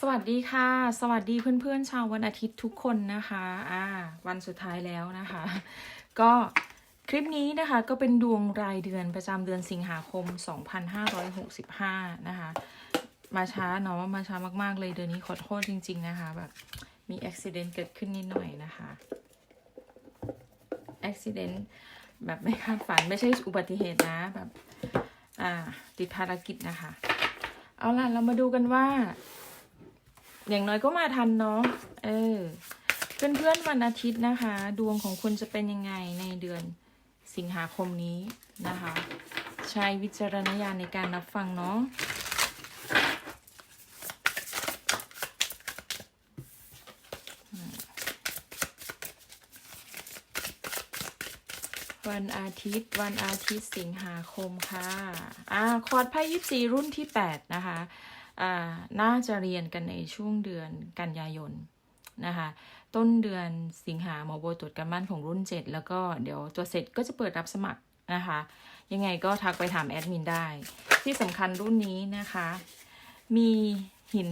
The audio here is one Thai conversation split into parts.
สวัสดีค่ะ สวัสดีเพื่อนๆชาววันอาทิตย์ทุกคนนะคะอ่าวันสุดท้ายแล้วนะคะ ก็คลิปนี้นะคะก็เป็นดวงรายเดือนประจำเดือนสิงหาคม 2565 นะคะ มาช้าเนาะมาช้ามากๆเลยเดือนนี้ขอโทษจริง ๆ นะคะแบบมีอุบิเหตุเกิดขึ้นนิดหน่อยนะคะอุบิเหตุแบบไม่คาดฝันไม่ใช่อุบัติเหตุนะแบบอ่าติดภารกิจนะคะ เอาล่ะ เรามาดูกันว่า อย่างน้อยก็มาทันเนาะ เออ เพื่อนๆวันอาทิตย์นะคะ ดวงของคุณจะเป็นยังไงในเดือนสิงหาคมนี้นะคะ ใช้วิจารณญาณในการรับฟังเนาะวันอาทิตย์ วันอาทิตย์สิงหาคมค่ะ อ่า คอร์ดไพ่ยิปซีรุ่นที่8นะคะ น่าจะเรียนกันในช่วงเดือนกันยายนนะคะต้นเดือนสิงหาหมอโบตรวจการบ้านของรุ่น 7 แล้วก็เดี๋ยวตัวเสร็จก็จะเปิดรับสมัครนะคะ ยังไงก็ทักไปถามแอดมินได้ ที่สำคัญรุ่นนี้นะคะ มีหิน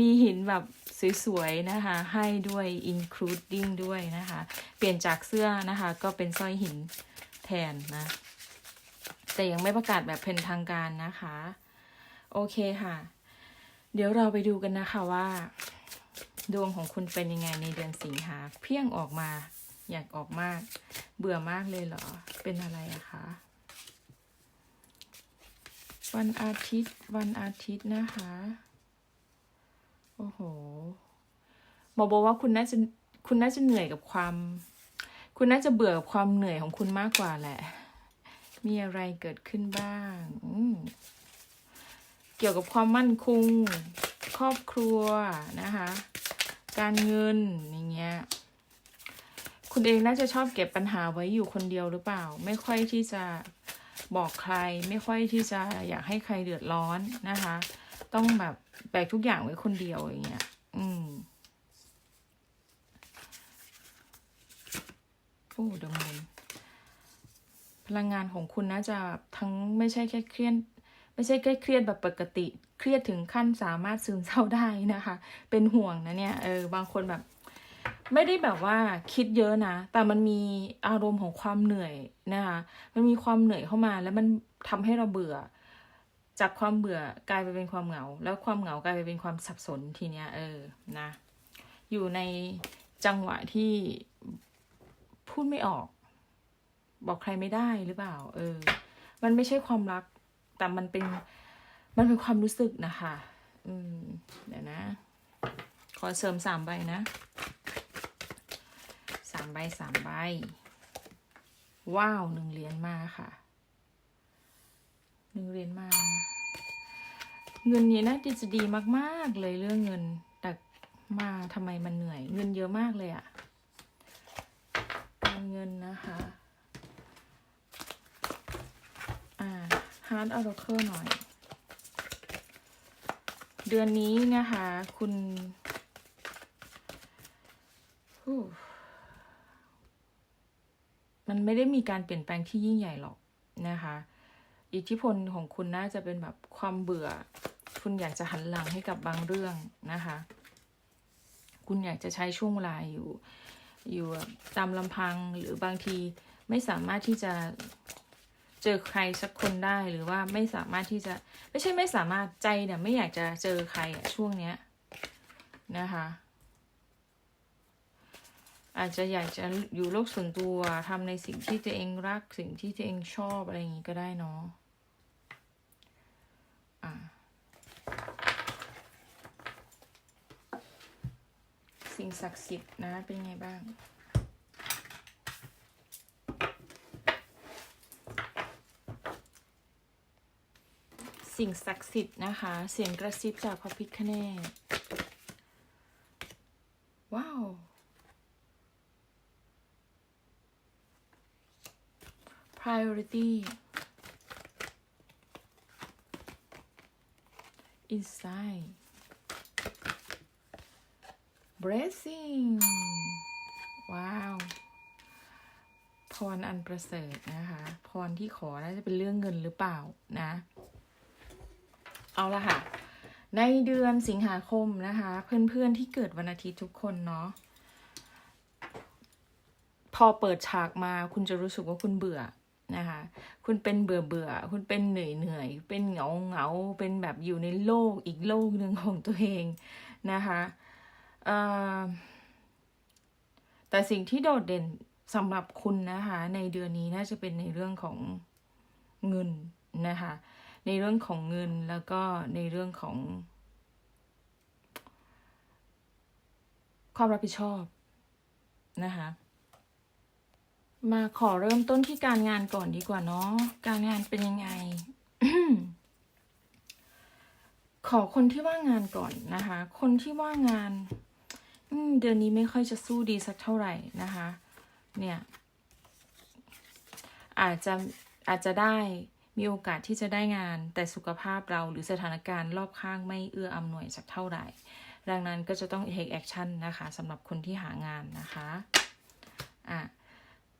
มีหินแบบสวยๆนะคะ ให้ด้วย including ด้วยนะคะ เปลี่ยนจากเสื้อนะคะ ก็เป็นสร้อยหินแทนนะ แต่ยังไม่ประกาศแบบเป็นทางการนะคะ โอเคค่ะ เดี๋ยวเราไปดูกันนะคะว่า ดวงของคุณเป็นยังไงในเดือนสิงหาเพียงออกมา อยากออกมาก เบื่อมากเลยเหรอ เป็นอะไรอะคะ วันอาทิตย์ วันอาทิตย์นะคะ โอ้โหหมอบอกว่าคุณน่าจะคุณน่าจะเหนื่อยกับความ คุณน่าจะเบื่อกับความเหนื่อยของคุณมากกว่าแหละ มีอะไรเกิดขึ้นบ้างอื เกี่ยวกับความมั่นคง ครอบครัวนะคะ การเงินอย่างเงี้ยคุณเองน่าจะชอบเก็บปัญหาไว้อยู่คนเดียวหรือเปล่า ไม่ค่อยที่จะบอกใคร ไม่ค่อยที่จะอยากให้ใครเดือดร้อนนะคะ ต้องแบบแบกทุกอย่างไว้คนเดียวอย่างเงี้ย อืมโอ้ดมนพลังงานของคุณน่าจะทั้งไม่ใช่แค่เครียด ไม่ใช่แค่เครียดแบบปกติ เครียดถึงขั้นสามารถซึมเศร้าได้นะคะ เป็นห่วงนะเนี่ย เออ บางคนแบบ ไม่ได้แบบว่าคิดเยอะนะ แต่มันมีอารมณ์ของความเหนื่อยนะคะ มันมีความเหนื่อยเข้ามา แล้วมันทำให้เราเบื่อ จากความเบื่อกลายไปเป็นความเหงา แล้วความเหงากลายไปเป็นความสับสนทีเนี้ย เออ นะ อยู่ในจังหวะที่พูดไม่ออก บอกใครไม่ได้หรือเปล่า เออ มันไม่ใช่ความรัก แต่มันเป็นมันเป็นความรู้สึกนะคะ อืม เดี๋ยวนะ ขอเสริมสามใบนะสามใบสามใบ ว้าวหนึ่งเหรียญมาค่ะหนึ่งเหรียญมา เงินนี้น่าจะดีมากๆเลยเรื่องเงิน แต่มาทำไมมันเหนื่อย เงินเยอะมากเลยอะเงินนะคะ อ่า Heart Oracle หน่อย เดือนนี้นะคะ คุณมันไม่ได้มีการเปลี่ยนแปลงที่ยิ่งใหญ่หรอกนะคะ อิทธิพลของคุณน่าจะเป็นแบบความเบื่อ คุณอยากจะหันหลังให้กับบางเรื่องนะคะ คุณอยากจะใช้ช่วงเวลาอยู่ อยู่ตามลำพังหรือบางทีไม่สามารถที่จะ เจอใครสักคนได้หรือว่าไม่สามารถที่จะ ไม่ใช่ไม่สามารถใจเนี่ยไม่อยากจะเจอใครช่วงเนี้ยนะคะอาจจะอยากจะอยู่โลกส่วนตัวทำในสิ่งที่ตัวเองรักสิ่งที่ตัวเองชอบอะไรอย่างนี้ก็ได้เนาะอะสิ่งศักดิ์สิทธิ์นะเป็นไงบ้าง สิ่งศักดิ์สิทธิ์นะคะ เสียงกระซิบจากพระพิฆเนศว้าว priority inside blessing ว้าว พรอันประเสริฐนะคะ พรที่ขอน่าจะเป็นเรื่องเงินหรือเปล่านะ เอาละค่ะ ในเดือนสิงหาคมนะคะ เพื่อนๆที่เกิดวันอาทิตย์ทุกคนเนาะพอเปิดฉากมาคุณจะรู้สึกว่าคุณเบื่อนะคะ คุณเป็นเบื่อเบื่อๆคุณเป็นเหนื่อยเหนื่อยๆเป็นเหงาเหงาๆเป็นแบบอยู่ในโลกอีกโลกหนึ่งของตัวเองนะคะแต่สิ่งที่โดดเด่นสำหรับคุณนะคะ ในเดือนนี้น่าจะเป็นในเรื่องของเงินนะคะ ในเรื่องของเงินแล้วก็ในเรื่องของ ความรับผิดชอบนะคะมาขอเริ่มต้นที่การงานก่อนดีกว่าเนาะการงานเป็นยังไง ขอคนที่ว่างงานก่อนนะคะ คนที่ว่างงานเดือนนี้ไม่ค่อยจะสู้ดีสักเท่าไหร่นะคะ เนี่ย อาจจะอาจจะได้ มีโอกาสที่จะได้งาน แต่สุขภาพเราหรือสถานการณ์รอบข้างไม่เอื้ออำนวยสักเท่าไหร่ ดังนั้นก็จะต้อง take action นะคะสำหรับคนที่หางานนะคะอะ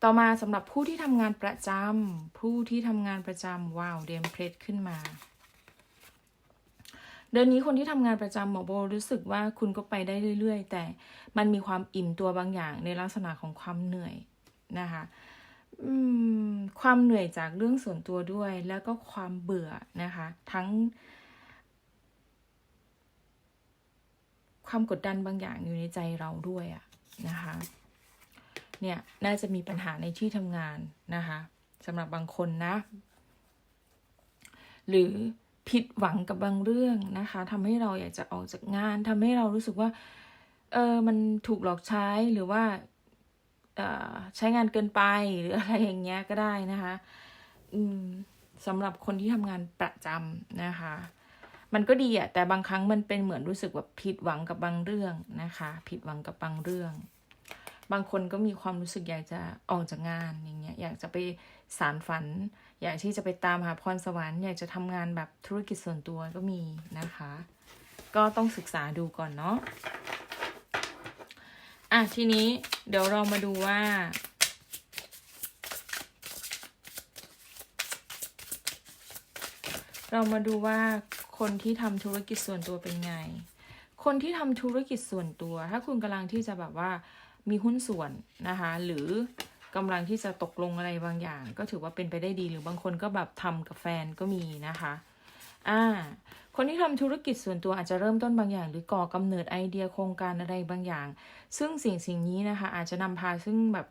ต่อมาสำหรับผู้ที่ทำงานประจำผู้ที่ทำงานประจำว้าวเดมเพลทขึ้นมา เดือนนี้คนที่ทำงานประจำหมอโบรู้สึกว่าคุณก็ไปได้เรื่อย ๆ แต่มันมีความอิ่มตัวบางอย่างในลักษณะของความเหนื่อยนะคะ ความเหนื่อยจากเรื่องส่วนตัวด้วย แล้วก็ความเบื่อนะคะ ทั้ง ความกดดันบางอย่างอยู่ในใจเราด้วยอะนะคะ เนี่ยน่าจะมีปัญหาในที่ทำงานนะคะสำหรับบางคนนะ หรือผิดหวังกับบางเรื่องนะคะทำให้เราอยากจะออกจากงานทำให้เรารู้สึกว่า เออมันถูกหลอกใช้หรือว่า ใช้งานเกินไปหรืออะไรอย่างเงี้ยก็ได้นะคะสำหรับคนที่ทำงานประจำนะคะ มันก็ดีอะแต่บางครั้งมันเป็นเหมือนรู้สึกแบบผิดหวังกับบางเรื่องนะคะ ผิดหวังกับบางเรื่อง บางคนก็มีความรู้สึกอยากจะออกจากงานอย่างเงี้ยอยากจะไปสารฝัน อยากที่จะไปตามหาพรสวรรค์อยากจะทำงานแบบธุรกิจส่วนตัวก็มีนะคะ ก็ต้องศึกษาดูก่อนเนาะ อะทีนี้เดี๋ยวเรามาดูว่า เรามาดูว่าคนที่ทำธุรกิจส่วนตัวเป็นไง คนที่ทำธุรกิจส่วนตัว ถ้าคุณกำลังที่จะแบบว่ามีหุ้นส่วนนะคะ หรือกำลังที่จะตกลงอะไรบางอย่าง ก็ถือว่าเป็นไปได้ดีหรือบางคนก็แบบทำกับแฟนก็มีนะคะ อ่า คนที่ทำธุรกิจส่วนตัวอาจจะเริ่มต้นบางอย่าง หรือก่อกำเนิดไอเดียโครงการอะไรบางอย่าง ซึ่งสิ่งสิ่งนี้นะคะ อาจจะนำพาซึ่งแบบ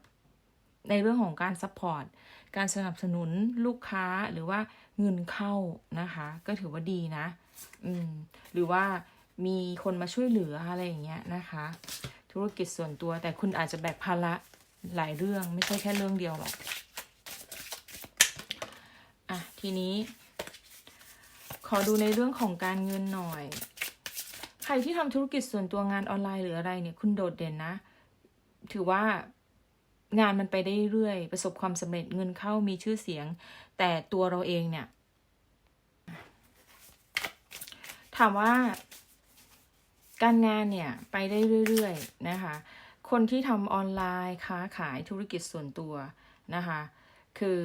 ในเรื่องของการซัพพอร์ตการสนับสนุนลูกค้าหรือว่าเงินเข้านะคะ ก็ถือว่าดีนะ อืม หรือว่ามีคนมาช่วยเหลืออะไรอย่างเงี้ยนะคะ ธุรกิจส่วนตัวแต่คุณอาจจะแบกภาระหลายเรื่องไม่ใช่แค่เรื่องเดียวหรอกอะทีนี้ ขอดูในเรื่องของการเงินหน่อย ใครที่ทำธุรกิจส่วนตัวงานออนไลน์หรืออะไรเนี่ย คุณโดดเด่นนะ ถือว่างานมันไปได้เรื่อย ประสบความสำเร็จเงินเข้ามีชื่อเสียง แต่ตัวเราเองเนี่ย ถามว่า การงานเนี่ยไปได้เรื่อยๆนะคะ คนที่ทำออนไลน์ค้าขายธุรกิจส่วนตัวนะคะ คือ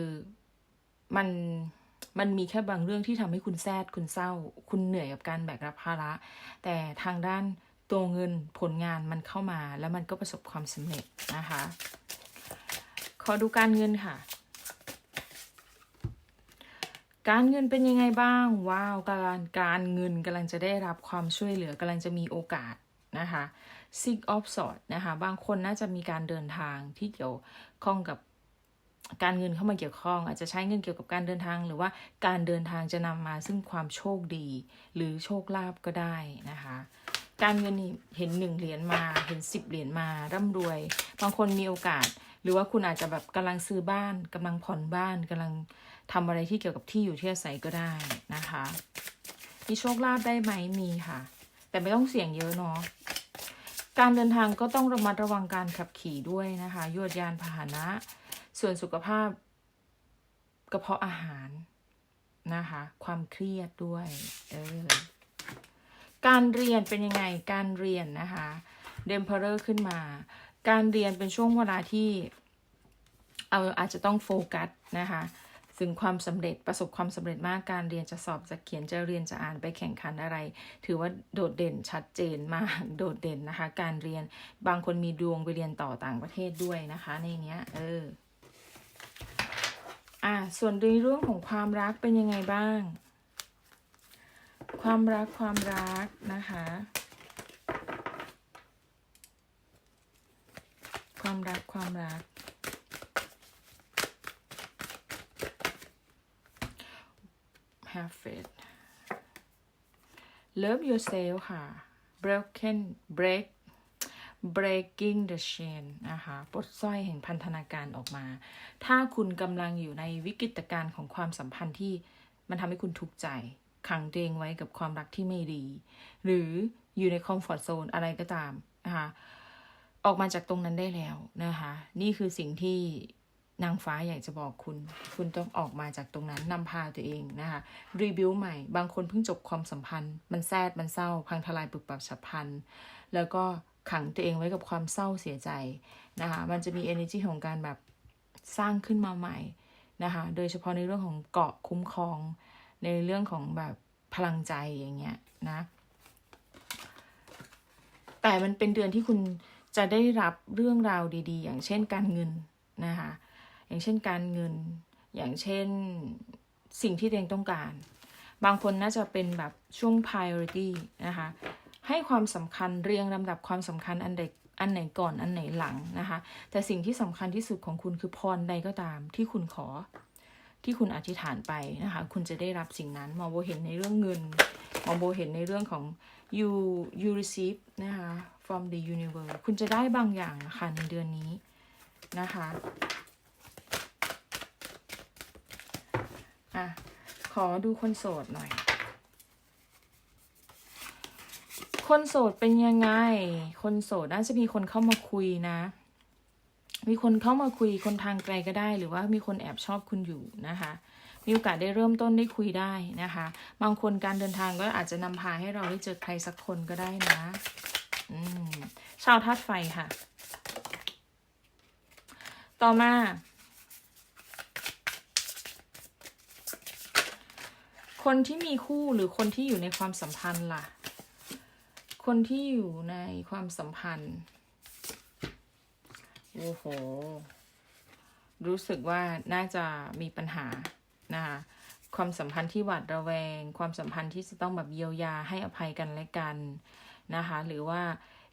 มัน มันมีแค่บางเรื่องที่ทำให้คุณแซดคุณเศร้า คุณเหนื่อยกับการแบกรับภาระ แต่ทางด้านตัวเงินผลงานมันเข้ามา แล้วมันก็ประสบความสำเร็จนะคะ ขอดูการเงินค่ะ การเงินเป็นยังไงบ้าง ว้าวการการเงินกำลังจะได้รับความช่วยเหลือกำลังจะมีโอกาสนะคะ Six of Swords นะคะ บางคนน่าจะมีการเดินทางที่เกี่ยวข้องกับ การเงินเข้ามาเกี่ยวข้อง อาจจะใช้เงินเกี่ยวกับการเดินทาง หรือว่าการเดินทางจะนำมาซึ่งความโชคดี หรือโชคลาภก็ได้นะคะ การเงินนี่เห็นหนึ่งเหรียญมาเห็นสิบเหรียญมาร่ำรวย บางคนมีโอกาส หรือว่าคุณอาจจะแบบกำลังซื้อบ้านกำลังผ่อนบ้านกำลังทำอะไรที่เกี่ยวกับที่อยู่ที่อาศัยก็ได้นะคะ มีโชคลาภได้ไหมมีค่ะ แต่ไม่ต้องเสี่ยงเยอะเนาะการเดินทางก็ต้องระมัดระวังการขับขี่ด้วยนะคะ ยวดยานพาหนะ ส่วนสุขภาพกระเพาะอาหารนะคะ ความเครียดด้วยเออการเรียนเป็นยังไงการเรียนนะคะเดมเพอร์ขึ้นมา การเรียนเป็นช่วงเวลาที่เอาอาจจะต้องโฟกัสนะคะถึงความสำเร็จประสบความสำเร็จมากการเรียนจะสอบจะเขียนจะเรียนจะอ่านไปแข่งขันอะไร ถือว่าโดดเด่นชัดเจนมากโดดเด่นนะคะ การเรียนบางคนมีดวงไปเรียนต่อต่างประเทศด้วยนะคะ ในเนี้ยเออ อะส่วนในเรื่องของความรักเป็นยังไงบ้าง ความรักความรักนะคะ ความรักความรัก have faith love yourself ค่ะ broken break breaking the chain นะคะปลดสร้อยแห่งพันธนาการออกมา ถ้าคุณกำลังอยู่ในวิกฤตการณ์ของความสัมพันธ์ที่มันทำให้คุณทุกข์ใจ ขังตัวเองไว้กับความรักที่ไม่ดี หรืออยู่ในคอมฟอร์ z โซนอะไรก็ตามนะคะออกมาจากตรงนั้นได้แล้วนะคะ นี่คือสิ่งที่นางฟ้าอยากจะบอกคุณ คุณต้องออกมาจากตรงนั้นนำพาตัวเองนะคะ รีบิวใหม่ บางคนเพิ่งจบความสัมพันธ์ มันแซด มันเศร้า พังทลายปึกปับฉับพลัน แล้วก็ ขังตัวเองไว้กับความเศร้าเสียใจนะคะ มันจะมี energy ของการแบบสร้างขึ้นมาใหม่นะคะ โดยเฉพาะในเรื่องของเกาะคุ้มครอง ในเรื่องของแบบพลังใจอย่างเงี้ยนะ แต่มันเป็นเดือนที่คุณจะได้รับเรื่องราวดี ๆ อย่างเช่นการเงินนะคะ อย่างเช่นการเงิน อย่างเช่นสิ่งที่ตัวเองต้องการ บางคนน่าจะเป็นแบบช่วง priority นะคะ ให้ความสำคัญเรียงลำดับความสำคัญอันใดอันไหนก่อนอันไหนหลังนะคะ แต่สิ่งที่สำคัญที่สุดของคุณคือพรใดก็ตามที่คุณขอที่คุณอธิษฐานไปนะคะ คุณจะได้รับสิ่งนั้นมอโบเห็นในเรื่องเงินมอโบเห็นในเรื่องของ you you receive นะคะ from the universe คุณจะได้บางอย่างนะคะในเดือนนี้นะคะอะขอดูคนโสดหน่อย คนโสดเป็นยังไง คนโสดน่าจะมีคนเข้ามาคุยนะ มีคนเข้ามาคุยคนทางไกลก็ได้ หรือว่ามีคนแอบชอบคุณอยู่นะคะ มีโอกาสได้เริ่มต้นได้คุยได้นะคะ บางคนการเดินทางก็อาจจะนำพาให้เราได้เจอใครสักคนก็ได้นะอืมชาวธาตุไฟค่ะ ต่อมา คนที่มีคู่หรือคนที่อยู่ในความสัมพันธ์ล่ะ คนที่อยู่ในความสัมพันธ์ โอ้โห รู้สึกว่าน่าจะมีปัญหานะคะความสัมพันธ์ที่หวาดระแวง ความสัมพันธ์ที่จะต้องแบบเยียวยาให้อภัยกันและกันนะคะ หรือว่า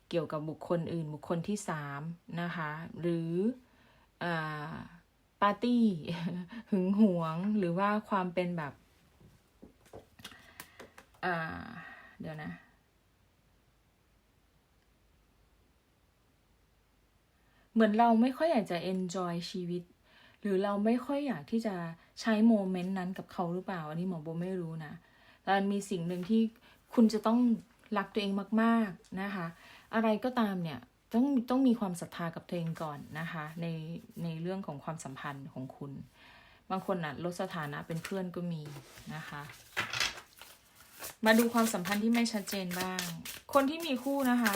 เกี่ยวกับบุคคลอื่น บุคคลที่สามนะคะ หรืออ่าปาร์ตี้หึงหวงหรือว่าความเป็นแบบอ่าเดี๋ยวนะ เหมือนเราไม่ค่อยอยากจะ enjoy ชีวิต หรือเราไม่ค่อยอยากที่จะใช้โมเมนต์นั้นกับเขาหรือเปล่า อันนี้หมอโบไม่รู้นะแต่มันมีสิ่งหนึ่งที่คุณจะต้องรักตัวเองมากๆนะคะ อะไรก็ตามเนี่ยต้องต้องมีความศรัทธากับตัวเองก่อนนะคะ ในในเรื่องของความสัมพันธ์ของคุณ บางคนอะลดสถานะเป็นเพื่อนก็มีนะคะ มาดูความสัมพันธ์ที่ไม่ชัดเจนบ้าง คนที่มีคู่นะคะ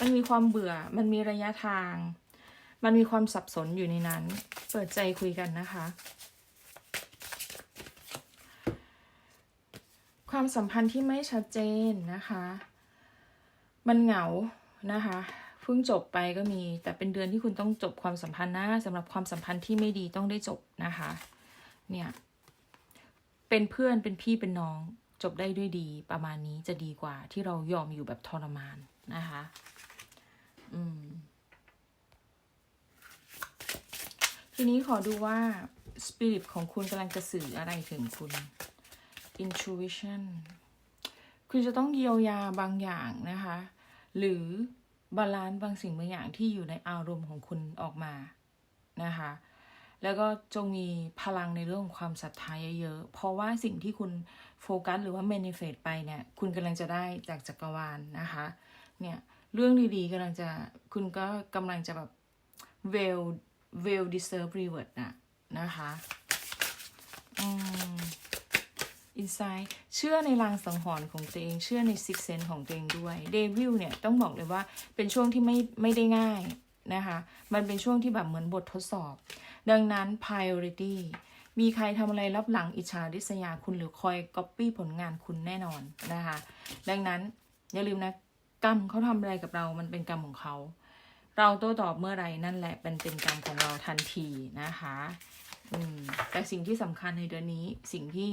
มันมีความเบื่อมันมีระยะทาง มันมีความสับสนอยู่ในนั้น เปิดใจคุยกันนะคะ ความสัมพันธ์ที่ไม่ชัดเจนนะคะ มันเหงานะคะเพิ่งจบไปก็มี แต่เป็นเดือนที่คุณต้องจบความสัมพันธ์นะสำหรับความสัมพันธ์ที่ไม่ดีต้องได้จบนะคะ เนี่ย เป็นเพื่อนเป็นพี่เป็นน้อง จบได้ด้วยดี ประมาณนี้จะดีกว่าที่เรายอมอยู่แบบทรมานนะคะ อืม ทีนี้ขอดูว่า spirit ของคุณกำลังจะสื่ออะไรถึงคุณ intuition คุณจะต้องเยียวยาบางอย่างนะคะ หรือบาลานซ์บางสิ่งบางอย่างที่อยู่ในอารมณ์ของคุณออกมานะคะ แล้วก็จงมีพลังในเรื่องของความศรัทธาเยอะๆ เพราะว่าสิ่งที่คุณโฟกัสหรือว่า manifest ไปเนี่ย คุณกำลังจะได้จากจักรวาลนะคะ เนี่ย เรื่องดีๆกำลังจะ คุณก็กำลังจะแบบ well well deserve reward นะนะคะอืม insight เชื่อในลางสังหรณ์ของตัวเอง เชื่อใน six sense ของตัวเองด้วยเดวิลเนี่ย ต้องบอกเลยว่าเป็นช่วงที่ไม่ไม่ได้ง่ายนะคะ มันเป็นช่วงที่แบบเหมือนบททดสอบ ดังนั้น priority มีใครทำอะไรรับหลังอิจฉาริษยาคุณหรือคอยก๊อปปี้ผลงานคุณแน่นอนนะคะ ดังนั้นอย่าลืมนะกรรมเขาทำอะไรกับเรามันเป็นกรรมของเขา เราโต้ตอบเมื่อไรนั่นแหละเป็นเป็นกรรมของเราทันทีนะคะอืมแต่สิ่งที่สำคัญในเดือนนี้สิ่งที่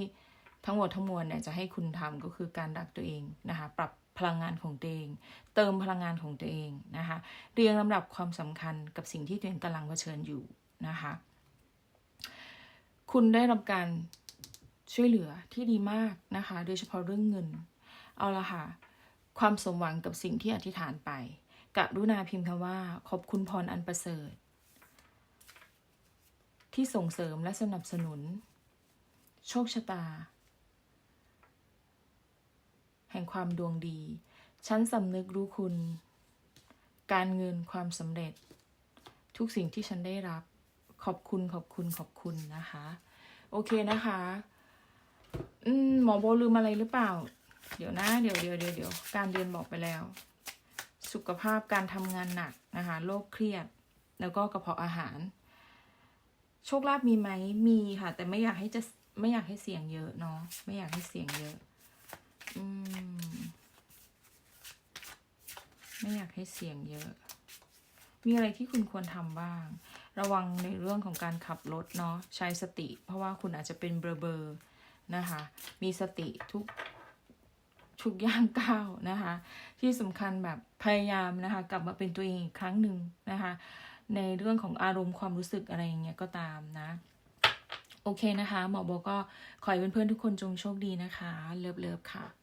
ทั้งหมดทั้งมวลเนี่ยจะให้คุณทำก็คือการรักตัวเองนะคะ ปรับพลังงานของตัวเอง เติมพลังงานของตัวเองนะคะเรียงลำดับความสำคัญกับสิ่งที่ตัวเองกำลังเผชิญอยู่นะคะ คุณได้รับการช่วยเหลือที่ดีมากนะคะ โดยเฉพาะเรื่องเงิน เอาละค่ะ ความสมหวังกับสิ่งที่อธิษฐานไป กรุณาพิมพ์คำว่า ขอบคุณพรอันประเสริฐ ที่ส่งเสริมและสนับสนุน โชคชะตา แห่งความดวงดี ฉันสำนึกรู้คุณ การเงินความสำเร็จ ทุกสิ่งที่ฉันได้รับ ขอบคุณขอบคุณขอบคุณนะคะ โอเคนะคะอืมหมอโบลืมอะไรหรือเปล่า เดี๋ยวนะ เดี๋ยวเดี๋ยวเดี๋ยวเดี๋ยวการเรียนบอกไปแล้ว สุขภาพการทำงานหนักนะคะโรคเครียด แล้วก็กระเพาะอาหาร โชคลาภมีไหมมีค่ะ แต่ไม่อยากให้จะไม่อยากให้เสี่ยงเยอะเนาะไม่อยากให้เสี่ยงเยอะ อืม ไม่อยากให้เสี่ยงเยอะ มีอะไรที่คุณควรทำบ้าง ระวังในเรื่องของการขับรถเนาะใช้สติ เพราะว่าคุณอาจจะเป็นเบลอเบอร์นะคะ มีสติทุก ทุกย่างก้าวนะคะ ที่สำคัญแบบพยายามนะคะ กลับมาเป็นตัวเองอีกครั้งหนึ่งนะคะ ในเรื่องของอารมณ์ความรู้สึกอะไรอย่างเงี้ยก็ตามนะ โอเคนะคะ หมอโบก็ขอให้เพื่อนๆทุกคนจงโชคดีนะคะ เลิฟๆค่ะ